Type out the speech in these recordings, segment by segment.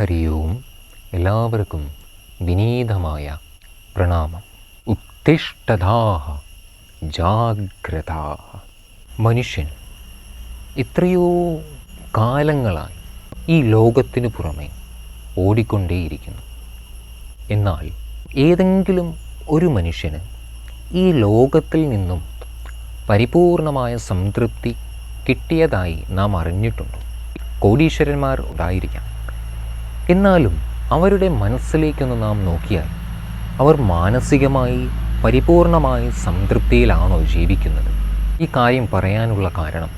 ഹരി ഓം എല്ലാവർക്കും വിനീതമായ പ്രണാമം. ഉത്തിഷ്ഠതാഹ ജാഗ്രത മനുഷ്യൻ എത്രയോ കാലങ്ങളായി ഈ ലോകത്തിനു പുറമെ ഓടിക്കൊണ്ടേയിരിക്കുന്നു. എന്നാൽ ഏതെങ്കിലും ഒരു മനുഷ്യന് ഈ ലോകത്തിൽ നിന്നും പരിപൂർണമായ സംതൃപ്തി കിട്ടിയതായി നാം അറിഞ്ഞിട്ടുണ്ട്? കോടീശ്വരന്മാർ ഉണ്ടായിരിക്കാം. എന്നാലും അവരുടെ മനസ്സിലേക്കൊന്ന് നാം നോക്കിയാൽ അവർ മാനസികമായി പരിപൂർണമായി സംതൃപ്തിയിലാണോ ജീവിക്കുന്നത്? ഈ കാര്യം പറയാനുള്ള കാരണം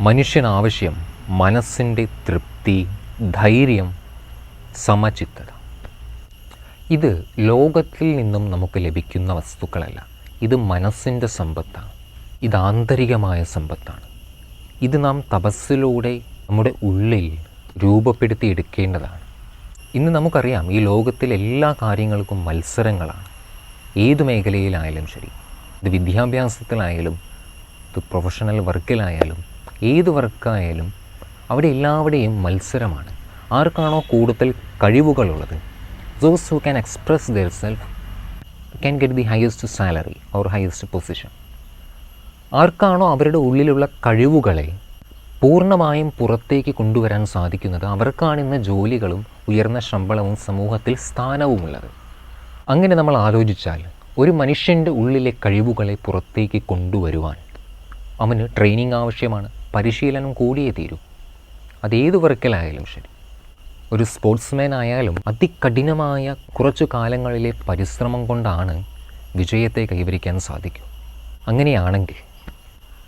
മനുഷ്യനാവശ്യം മനസ്സിന്റെ തൃപ്തി ധൈര്യം സമചിത്തത. ഇത് ലോകത്തിൽ നിന്നും നമുക്ക് ലഭിക്കുന്ന വസ്തുക്കളല്ല. ഇത് മനസ്സിന്റെ സമ്പത്താണ്. ഇത് ആന്തരികമായ സമ്പത്താണ്. ഇത് നാം തപസ്സിലൂടെ നമ്മുടെ ഉള്ളിൽ രൂപപ്പെടുത്തിയെടുക്കേണ്ടതാണ്. ഇന്ന് നമുക്കറിയാം ഈ ലോകത്തിലെ എല്ലാ കാര്യങ്ങൾക്കും മത്സരങ്ങളാണ്. ഏത് മേഖലയിലായാലും ശരി ഇത് വിദ്യാഭ്യാസത്തിലായാലും ഇത് പ്രൊഫഷണൽ വർക്കിലായാലും ഏത് വർക്കായാലും അവിടെ എല്ലാവരുടെയും മത്സരമാണ്. ആർക്കാണോ കൂടുതൽ കഴിവുകളുള്ളത്? Those who can express their self can get the highest salary or highest position ആർക്കാണോ അവരുടെ ഉള്ളിലുള്ള കഴിവുകളെ പൂർണമായും പുറത്തേക്ക് കൊണ്ടുവരാൻ സാധിക്കുന്നത് അവർക്കാണിന്ന് ജോലികളും ഉയർന്ന ശമ്പളവും സമൂഹത്തിൽ സ്ഥാനവുമുള്ളത്. അങ്ങനെ നമ്മൾ ആലോചിച്ചാൽ ഒരു മനുഷ്യന്റെ ഉള്ളിലെ കഴിവുകളെ പുറത്തേക്ക് കൊണ്ടുവരുവാൻ അവന് ട്രെയിനിങ് ആവശ്യമാണ് പരിശീലനം കൂടിയേ തീരൂ. അതേത് വർക്കിലായാലും ശരി. ഒരു സ്പോർട്സ്മാൻ ആയാലും അതികഠിനമായ കുറച്ചു കാലങ്ങളിലെ പരിശ്രമം കൊണ്ടാണ് വിജയത്തെ കൈവരിക്കാൻ സാധിക്കൂ. അങ്ങനെയാണെങ്കിൽ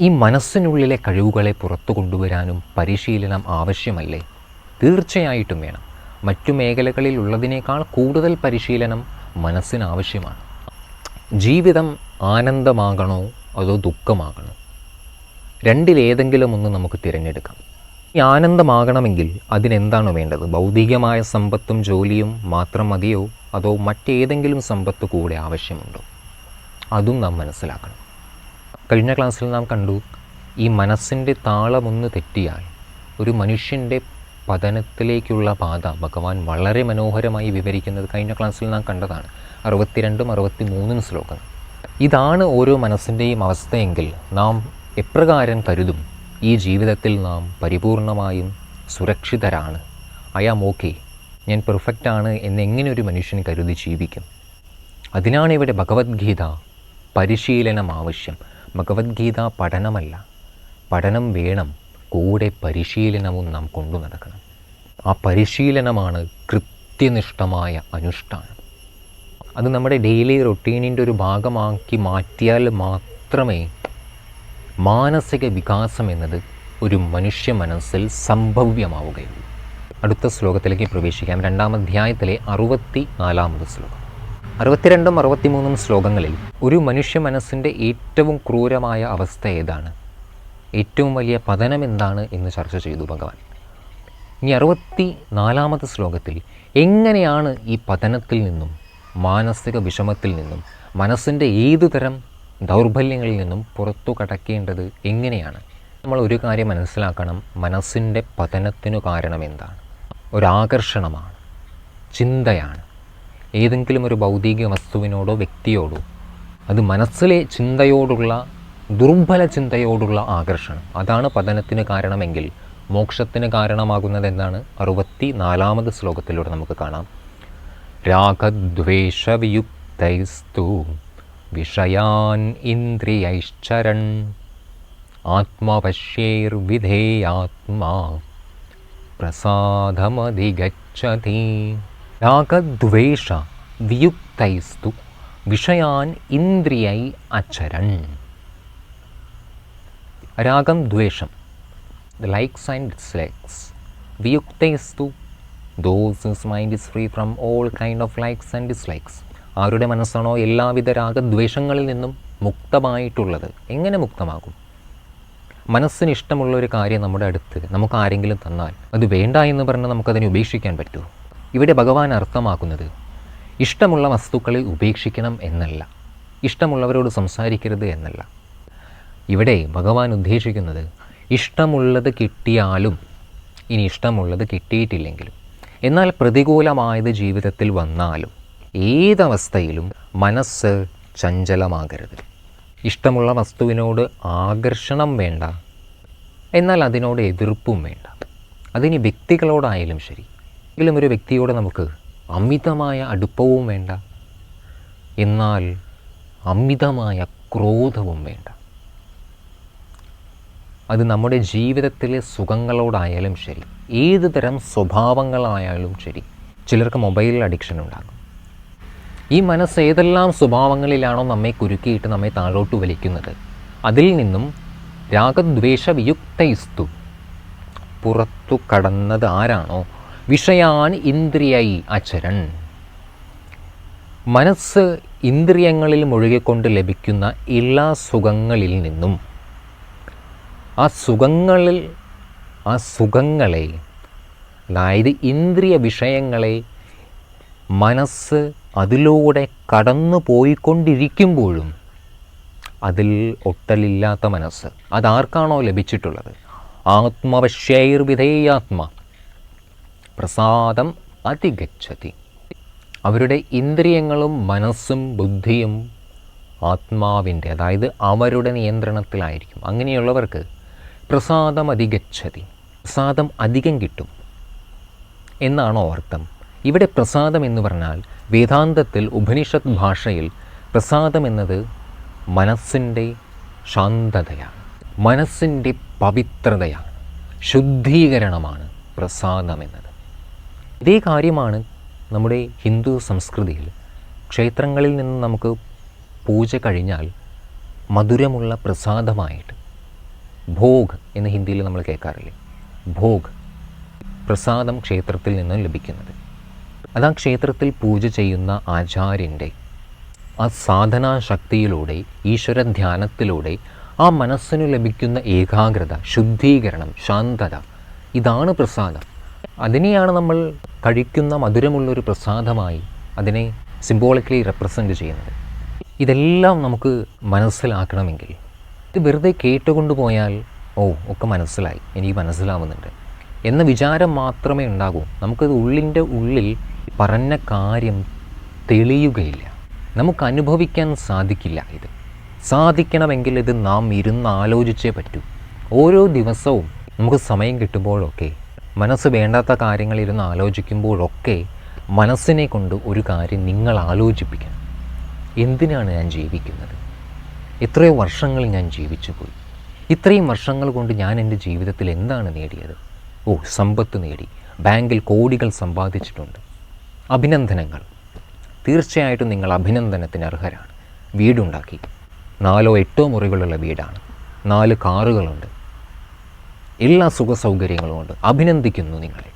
ഈ മനസ്സിനുള്ളിലെ കഴിവുകളെ പുറത്തു കൊണ്ടുവരാനും പരിശീലനം ആവശ്യമല്ലേ? തീർച്ചയായിട്ടും വേണം. മറ്റു മേഖലകളിലുള്ളതിനേക്കാൾ കൂടുതൽ പരിശീലനം മനസ്സിനാവശ്യമാണ്. ജീവിതം ആനന്ദമാകണോ അതോ ദുഃഖമാകണോ? രണ്ടിലേതെങ്കിലും ഒന്ന് നമുക്ക് തിരഞ്ഞെടുക്കാം. ഈ ആനന്ദമാകണമെങ്കിൽ അതിനെന്താണ് വേണ്ടത്? ഭൗതികമായ സമ്പത്തും ജോലിയും മാത്രം മതിയോ? അതോ മറ്റേതെങ്കിലും സമ്പത്ത് കൂടെ ആവശ്യമുണ്ടോ? അതും നാം മനസ്സിലാക്കണം. കഴിഞ്ഞ ക്ലാസ്സിൽ നാം കണ്ടു ഈ മനസ്സിന്റെ താളമൊന്ന് തെറ്റിയാൽ ഒരു മനുഷ്യന്റെ പതനത്തിലേക്കുള്ള പാത ഭഗവാൻ വളരെ മനോഹരമായി വിവരിക്കുന്നത് കഴിഞ്ഞ ക്ലാസ്സിൽ നാം കണ്ടതാണ് അറുപത്തിരണ്ടും അറുപത്തി മൂന്നും ശ്ലോകം. ഇതാണ് ഓരോ മനസ്സിന്റെയും അവസ്ഥയെങ്കിൽ നാം എപ്രകാരം കരുതും? ഈ ജീവിതത്തിൽ നാം പരിപൂർണമായും സുരക്ഷിതരാണ്. ആം ഓക്കെ ഞാൻ പെർഫെക്റ്റാണ് എന്നെങ്ങനെ ഒരു മനുഷ്യൻ കരുതി ജീവിക്കും? അതിനാണ് ഇവിടെ ഭഗവത്ഗീത പരിശീലനം ആവശ്യം. ഭഗവത്ഗീത പഠനമല്ല. പഠനം വേണം കൂടെ പരിശീലനവും നാം കൊണ്ടു നടക്കണം. ആ പരിശീലനമാണ് കൃത്യനിഷ്ഠമായ അനുഷ്ഠാനം. അത് നമ്മുടെ ഡെയിലി റൊട്ടീനിന്റെ ഒരു ഭാഗമാക്കി മാറ്റിയാൽ മാത്രമേ മാനസിക വികാസം എന്നത് ഒരു മനുഷ്യ മനസ്സിൽ സംഭവ്യമാവുകയുള്ളൂ. അടുത്ത ശ്ലോകത്തിലേക്ക് പ്രവേശിക്കാം. രണ്ടാം അധ്യായത്തിലെ അറുപത്തി നാലാമത് ശ്ലോകം. അറുപത്തിരണ്ടും അറുപത്തിമൂന്നും ശ്ലോകങ്ങളിൽ ഒരു മനുഷ്യ മനസ്സിന്റെ ഏറ്റവും ക്രൂരമായ അവസ്ഥ ഏതാണ്? ഏറ്റവും വലിയ പതനം എന്താണ് എന്ന് ചർച്ച ചെയ്തു ഭഗവാൻ. ഇനി അറുപത്തി നാലാമത്തെ ശ്ലോകത്തിൽ എങ്ങനെയാണ് ഈ പതനത്തിൽ നിന്നും മാനസിക വിഷമത്തിൽ നിന്നും മനസ്സിന്റെ ഏതു തരം ദൗർബല്യങ്ങളിൽ നിന്നും പുറത്തു കടക്കേണ്ടത് എങ്ങനെയാണ്? നമ്മൾ ഒരു കാര്യം മനസ്സിലാക്കണം മനസ്സിന്റെ പതനത്തിനു കാരണം എന്താണ്? ഒരാകർഷണമാണ് ചിന്തയാണ്. ഏതെങ്കിലും ഒരു ഭൗതിക വസ്തുവിനോടോ വ്യക്തിയോടോ അത് മനസ്സിലെ ചിന്തയോടുള്ള ദുർബല ചിന്തയോടുള്ള ആകർഷണം. അതാണ് പതനത്തിന് കാരണമെങ്കിൽ മോക്ഷത്തിന് കാരണമാകുന്നത് എന്താണ്? അറുപത്തി നാലാമത് ശ്ലോകത്തിലൂടെ നമുക്ക് കാണാം. രാഗദ്വേഷവിയുക്തൈസ്തു വിഷയാൻ ഇന്ദ്രിയൈശ്ചരൺ ആത്മവശ്യേർവിധേയാത്മാ പ്രസാദമധിഗച്ഛതി രാഗദ്വേഷ വിയുക്തൈസ്തു വിഷയാൻ ഇന്ദ്രിയൈ അച്ചരൺ രാഗം ദ്വേഷം the likes and dislikes വിയുക്തൈസ്തു those whose mind is free from all kind of likes and dislikes ആരുടെ മനസ്സാണോ എല്ലാവിധ രാഗദ്വേഷങ്ങളിൽ നിന്നും മുക്തമായിട്ടുള്ളത്? എങ്ങനെ മുക്തമാകും? മനസ്സിന് ഇഷ്ടമുള്ള ഒരു കാര്യം നമ്മുടെ അടുത്ത് നമുക്ക് ആരെങ്കിലും തന്നാൽ അത് വേണ്ട എന്ന് പറഞ്ഞ് നമുക്കതിനെ ഉപേക്ഷിക്കാൻ പറ്റുമോ? ഇവിടെ ഭഗവാൻ അർത്ഥമാക്കുന്നത് ഇഷ്ടമുള്ള വസ്തുക്കളെ ഉപേക്ഷിക്കണം എന്നല്ല ഇഷ്ടമുള്ളവരോട് സംസാരിക്കരുത് എന്നല്ല. ഇവിടെ ഭഗവാൻ ഉദ്ദേശിക്കുന്നത് ഇഷ്ടമുള്ളത് കിട്ടിയാലും ഇനി ഇഷ്ടമുള്ളത് കിട്ടിയിട്ടില്ലെങ്കിലും എന്നാൽ പ്രതികൂലമായത് ജീവിതത്തിൽ വന്നാലും ഏതവസ്ഥയിലും മനസ്സ് ചഞ്ചലമാകരുത്. ഇഷ്ടമുള്ള വസ്തുവിനോട് ആകർഷണം വേണ്ട എന്നാൽ അതിനോട് എതിർപ്പും വേണ്ട. അതിനി വ്യക്തികളോടായാലും ശരി എങ്കിലും ഒരു വ്യക്തിയോട് നമുക്ക് അമിതമായ അടുപ്പവും വേണ്ട. എന്നാൽ അമിതമായ ക്രോധവും വേണ്ട. അത് നമ്മുടെ ജീവിതത്തിലെ സുഖങ്ങളോടായാലും ശരി ഏത് തരം സ്വഭാവങ്ങളായാലും ശരി ചിലർക്ക് മൊബൈൽ അഡിക്ഷൻ ഉണ്ടാകും ഈ മനസ്സ് ഏതെല്ലാം സ്വഭാവങ്ങളിലാണോ നമ്മെ കുരുക്കിയിട്ട് നമ്മെ താഴോട്ട് വലിക്കുന്നത് അതിൽ നിന്നും രാഗദ്വേഷ വിയുക്തയിസ്തു. പുറത്തു കടന്നത് ആരാണോ വിഷയാൻ ഇന്ദ്രിയൈ അചരൺ മനസ്സ് ഇന്ദ്രിയങ്ങളിൽ മുഴുകിക്കൊണ്ട് ലഭിക്കുന്ന എല്ലാ സുഖങ്ങളിൽ നിന്നും ആ സുഖങ്ങളിൽ ആ സുഖങ്ങളെ അതായത് ഇന്ദ്രിയ വിഷയങ്ങളെ മനസ്സ് അതിലൂടെ കടന്നു പോയിക്കൊണ്ടിരിക്കുമ്പോഴും അതിൽ ഒട്ടലില്ലാത്ത മനസ്സ്. അതാർക്കാണോ ലഭിച്ചിട്ടുള്ളത്? ആത്മവശ്യൈർവിധേയാത്മ. പ്രസാദം അതിഗച്ഛതി. അവരുടെ ഇന്ദ്രിയങ്ങളും മനസ്സും ബുദ്ധിയും ആത്മാവിന്റെ അതായത് അവരുടെ നിയന്ത്രണത്തിലായിരിക്കും. അങ്ങനെയുള്ളവർക്ക് പ്രസാദം അതിഗച്ഛതി. പ്രസാദം അധികം കിട്ടും എന്നാണോ അർത്ഥം? ഇവിടെ പ്രസാദം എന്ന് പറഞ്ഞാൽ വേദാന്തത്തിൽ ഉപനിഷത്ത് ഭാഷയിൽ പ്രസാദം എന്നത് മനസ്സിന്റെ ശാന്തതയാണ്. മനസ്സിന്റെ പവിത്രതയാണ്. ശുദ്ധീകരണമാണ് പ്രസാദം എന്നത്. ഇതേ കാര്യമാണ് നമ്മുടെ ഹിന്ദു സംസ്കൃതിയിൽ. ക്ഷേത്രങ്ങളിൽ നിന്ന് നമുക്ക് പൂജ കഴിഞ്ഞാൽ മധുരമുള്ള പ്രസാദമായിട്ട് ഭോഗ് എന്ന് ഹിന്ദിയിൽ നമ്മൾ കേൾക്കാറില്ലേ? ഭോഗ്. പ്രസാദം ക്ഷേത്രത്തിൽ നിന്ന് ലഭിക്കുന്നത്. അത് ആ ക്ഷേത്രത്തിൽ പൂജ ചെയ്യുന്ന ആചാര്യന്റെ ആ സാധനാശക്തിയിലൂടെ ഈശ്വര ധ്യാനത്തിലൂടെ ആ മനസ്സിന് ലഭിക്കുന്ന ഏകാഗ്രത ശുദ്ധീകരണം ശാന്തത ഇതാണ് പ്രസാദം. അതിനെയാണ് നമ്മൾ കഴിക്കുന്ന മധുരമുള്ളൊരു പ്രസാദമായി അതിനെ സിംബോളിക്കലി റെപ്രസെന്റ് ചെയ്യുന്നത്. ഇതെല്ലാം നമുക്ക് മനസ്സിലാക്കണമെങ്കിൽ ഇത് വെറുതെ കേട്ടുകൊണ്ട് പോയാൽ ഓ ഒക്കെ മനസ്സിലായി എനിക്ക് മനസ്സിലാവുന്നുണ്ട്. എന്ന വിചാരം മാത്രമേ ഉണ്ടാകൂ. നമുക്കത് ഉള്ളിന്റെ ഉള്ളിൽ പറഞ്ഞ കാര്യം തെളിയുകയില്ല. നമുക്ക് അനുഭവിക്കാൻ സാധിക്കില്ല ഇത്. സാധിക്കണമെങ്കിൽ ഇത് നാം ഇരുന്ന് ആലോചിച്ചേ പറ്റൂ. ഓരോ ദിവസവും നമുക്ക് സമയം കിട്ടുമ്പോഴൊക്കെ മനസ്സ് വേണ്ടാത്ത കാര്യങ്ങളിരുന്ന് ആലോചിക്കുമ്പോഴൊക്കെ മനസ്സിനെ കൊണ്ട് ഒരു കാര്യം നിങ്ങൾ ആലോചിപ്പിക്കണം. എന്തിനാണ് ഞാൻ ജീവിക്കുന്നത്? എത്രയോ വർഷങ്ങൾ ഞാൻ ജീവിച്ചു പോയി. ഇത്രയും വർഷങ്ങൾ കൊണ്ട് ഞാൻ എന്റെ ജീവിതത്തിൽ എന്താണ് നേടിയത്? ഓ സമ്പത്ത് നേടി. ബാങ്കിൽ കോടികൾ സമ്പാദിച്ചിട്ടുണ്ട്. അഭിനന്ദനങ്ങൾ. തീർച്ചയായിട്ടും നിങ്ങൾ അഭിനന്ദനത്തിന് അർഹരാണ്. വീടുണ്ടാക്കി. നാലോ എട്ടോ മുറികളുള്ള വീടാണ്. നാല് കാറുകളുണ്ട്. എല്ലാ സുഖ സൗകര്യങ്ങളും ഉണ്ട് അഭിനന്ദിക്കുന്നു നിങ്ങളെ.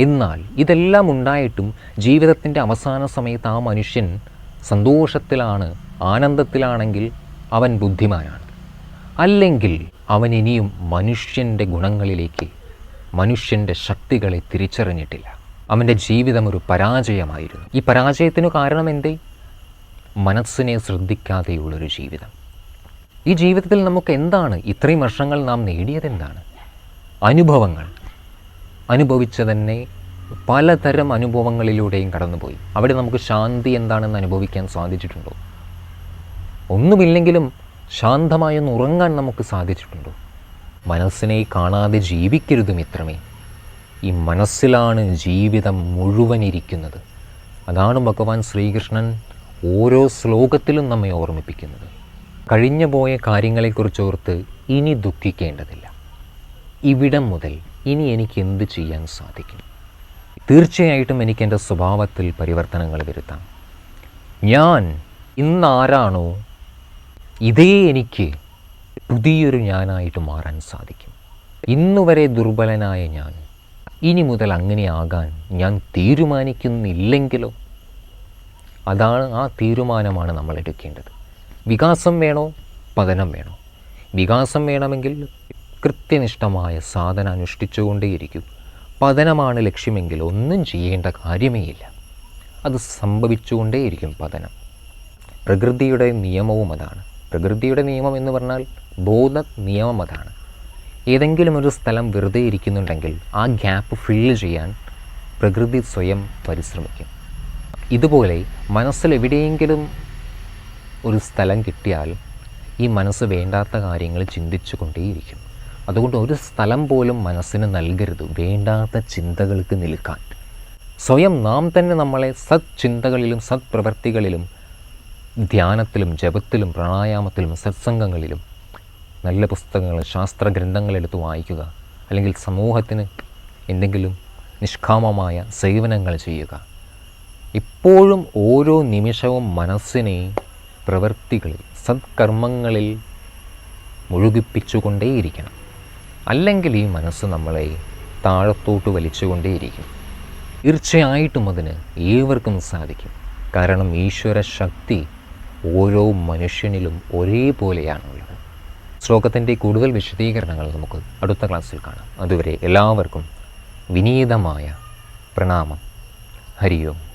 എന്നാൽ ഇതെല്ലാം ഉണ്ടായിട്ടും ജീവിതത്തിന്റെ അവസാന സമയത്ത് ആ മനുഷ്യൻ സന്തോഷത്തിലാണ് ആനന്ദത്തിലാണെങ്കിൽ അവൻ ബുദ്ധിമാനാണ്. അല്ലെങ്കിൽ അവൻ ഇനിയും മനുഷ്യന്റെ ഗുണങ്ങളിലേക്ക് മനുഷ്യന്റെ ശക്തികളെ തിരിച്ചറിഞ്ഞിട്ടില്ല. അവന്റെ ജീവിതം ഒരു പരാജയമായിരുന്നു. ഈ പരാജയത്തിനു കാരണം എന്തേ? മനസ്സിനെ ശ്രദ്ധിക്കാതെയുള്ളൊരു ജീവിതം. ഈ ജീവിതത്തിൽ നമുക്ക് എന്താണ് ഇത്രയും വർഷങ്ങൾ നാം നേടിയതെന്താണ്? അനുഭവങ്ങൾ. അനുഭവിച്ച തന്നെ പലതരം അനുഭവങ്ങളിലൂടെയും കടന്നുപോയി. അവിടെ നമുക്ക് ശാന്തി എന്താണെന്ന് അനുഭവിക്കാൻ സാധിച്ചിട്ടുണ്ടോ? ഒന്നുമില്ലെങ്കിലും ശാന്തമായൊന്ന് ഉറങ്ങാൻ നമുക്ക് സാധിച്ചിട്ടുണ്ടോ? മനസ്സിനെ കാണാതെ ജീവിക്കരുത് മിത്രമേ. ഈ മനസ്സിലാണ് ജീവിതം മുഴുവൻ ഇരിക്കുന്നത്. അതാണ് ഭഗവാൻ ശ്രീകൃഷ്ണൻ ഓരോ ശ്ലോകത്തിലും നമ്മെ ഓർമ്മിപ്പിക്കുന്നത്. കഴിഞ്ഞു പോയ കാര്യങ്ങളെക്കുറിച്ച് ഓർത്ത് ഇനി ദുഃഖിക്കേണ്ടതില്ല. ഇവിടം മുതൽ ഇനി എനിക്ക് എന്ത് ചെയ്യാൻ സാധിക്കും? തീർച്ചയായിട്ടും എനിക്ക് എന്റെ സ്വഭാവത്തിൽ പരിവർത്തനങ്ങൾ വരുത്താം. ഞാൻ ഇന്നാരാണോ ഇതേ എനിക്ക് പുതിയൊരു ഞാനായിട്ട് മാറാൻ സാധിക്കും. ഇന്നുവരെ ദുർബലനായ ഞാൻ ഇനി മുതൽ അങ്ങനെയാകാൻ ഞാൻ തീരുമാനിക്കുന്നില്ലെങ്കിലോ? അതാണ് ആ തീരുമാനമാണ് നമ്മൾ എടുക്കേണ്ടത്. വികാസം വേണോ? പതനം വേണോ? വികാസം വേണമെങ്കിൽ കൃത്യനിഷ്ഠമായ സാധന അനുഷ്ഠിച്ചുകൊണ്ടേയിരിക്കും. പതനമാണ് ലക്ഷ്യമെങ്കിൽ ഒന്നും ചെയ്യേണ്ട കാര്യമേയില്ല. അത് സംഭവിച്ചുകൊണ്ടേയിരിക്കും പതനം. പ്രകൃതിയുടെ നിയമവും അതാണ്. പ്രകൃതിയുടെ നിയമം എന്ന് പറഞ്ഞാൽ ബോധ നിയമം അതാണ്. ഏതെങ്കിലും ഒരു സ്ഥലം വെറുതെ ഇരിക്കുന്നുണ്ടെങ്കിൽ ആ ഗ്യാപ്പ് ഫില്ല് ചെയ്യാൻ പ്രകൃതി സ്വയം പരിശ്രമിക്കും. ഇതുപോലെ മനസ്സിൽ എവിടെയെങ്കിലും ഒരു സ്ഥലം കിട്ടിയാൽ ഈ മനസ്സ് വേണ്ടാത്ത കാര്യങ്ങൾ ചിന്തിച്ചു കൊണ്ടേയിരിക്കും അതുകൊണ്ട് ഒരു സ്ഥലം പോലും മനസ്സിന് നൽകരുത്. വേണ്ടാത്ത ചിന്തകൾക്ക് നിൽക്കാൻ. സ്വയം നാം തന്നെ നമ്മളെ സത് ചിന്തകളിലും സത് പ്രവൃത്തികളിലും ധ്യാനത്തിലും ജപത്തിലും പ്രാണായാമത്തിലും സത്സംഗങ്ങളിലും നല്ല പുസ്തകങ്ങൾ ശാസ്ത്ര ഗ്രന്ഥങ്ങളെടുത്ത് വായിക്കുക. അല്ലെങ്കിൽ സമൂഹത്തിന് എന്തെങ്കിലും നിഷ്കാമമായ സേവനങ്ങൾ ചെയ്യുക. ഇപ്പോഴും ഓരോ നിമിഷവും മനസ്സിനെ പ്രവൃത്തികളിൽ സത്കർമ്മങ്ങളിൽ മുഴുകിപ്പിച്ചുകൊണ്ടേയിരിക്കണം. അല്ലെങ്കിൽ ഈ മനസ്സ് നമ്മളെ താഴത്തോട്ട് വലിച്ചുകൊണ്ടേയിരിക്കും. തീർച്ചയായിട്ടും അതിന് ഏവർക്കും സാധിക്കും. കാരണം ഈശ്വര ശക്തി ഓരോ മനുഷ്യനിലും ഒരേപോലെയാണുള്ളത്. ശ്ലോകത്തിന്റെ കൂടുതൽ വിശദീകരണങ്ങൾ നമുക്ക് അടുത്ത ക്ലാസ്സിൽ കാണാം. അതുവരെ എല്ലാവർക്കും വിനീതമായ പ്രണാമം. ഹരിയോം.